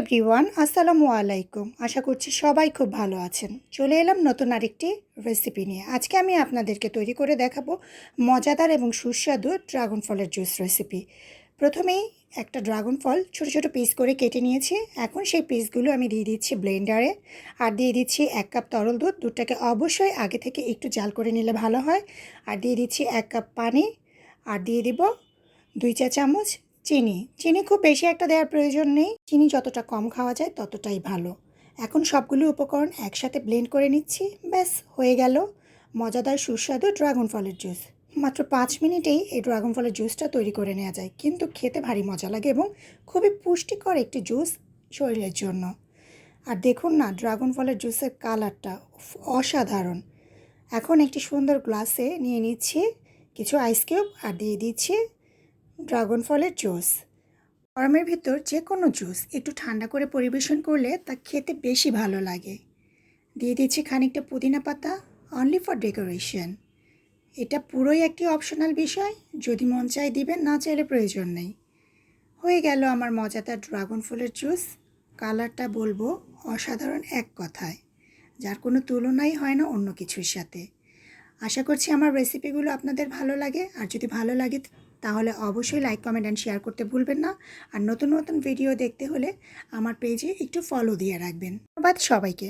Everyone, আসসালামু আলাইকুম। আশা করছি সবাই খুব ভালো আছেন। চলে এলাম নতুন আরেকটি রেসিপি নিয়ে। আজকে আমি আপনাদেরকে তৈরি করে দেখাবো মজাদার এবং সুস্বাদু ড্রাগন ফলের জুস রেসিপি প্রথমেই একটা ড্রাগন ফল ছোট ছোট পিস করে কেটে নিয়েছি। এখন সেই পিসগুলো আমি দিয়ে দিচ্ছি ব্লেন্ডারে আর দিয়ে দিচ্ছি এক কাপ তরল দুধ। দুধটাকে অবশ্যই আগে থেকে একটু জাল করে নিলে ভালো হয়। আর দিয়ে দিচ্ছি এক কাপ পানি। আর দিয়ে দিব দুই চা চামচ চিনি চিনি খুব বেশি একটা দেওয়ার প্রয়োজন নেই। চিনি যতটা কম খাওয়া যায় ততটাই ভালো। এখন সবগুলো উপকরণ একসাথে ব্লেন্ড করে নিচ্ছি, ব্যাস, হয়ে গেল। মজাদার সুস্বাদু ড্রাগন ফলের জুস। মাত্র পাঁচ মিনিটেই এই ড্রাগন ফলের জুসটা তৈরি করে নেওয়া যায়। কিন্তু খেতে ভারী মজা লাগে এবং খুবই পুষ্টিকর একটি জুস শরীরের জন্য। আর দেখুন না, ড্রাগন ফলের জুসের কালারটা অসাধারণ। এখন একটি সুন্দর গ্লাসে নিয়ে নিচ্ছি, কিছু আইস কিউব আর দিয়ে দিচ্ছি। ড্রাগন ফলের জুস। গরমের ভিতর যে কোনো জুস একটু ঠান্ডা করে পরিবেশন করলে তা খেতে বেশি ভালো লাগে। দিয়ে দিচ্ছি খানিকটা পুদিনা পাতা অনলি ফর ডেকোরেশন এটা পুরোই একটি অপশনাল বিষয়, যদি মন চায় দিবেন, না চাইলে প্রয়োজন নেই। হয়ে গেল আমার মজাদার ড্রাগন ফলের জুস। কালারটা বলব অসাধারণ এক কথায়। যার কোনো তুলনাই হয় না অন্য কিছুর সাথে। আশা করছি আমার রেসিপিগুলো আপনাদের ভালো লাগে। আর যদি ভালো লাগে তাহলে অবশ্যই লাইক কমেন্ট অ্যান্ড শেয়ার করতে ভুলবেন না। আর নতুন নতুন ভিডিও দেখতে হলে আমার পেজে একটু ফলো দিয়ে রাখবেন। ধন্যবাদ সবাইকে।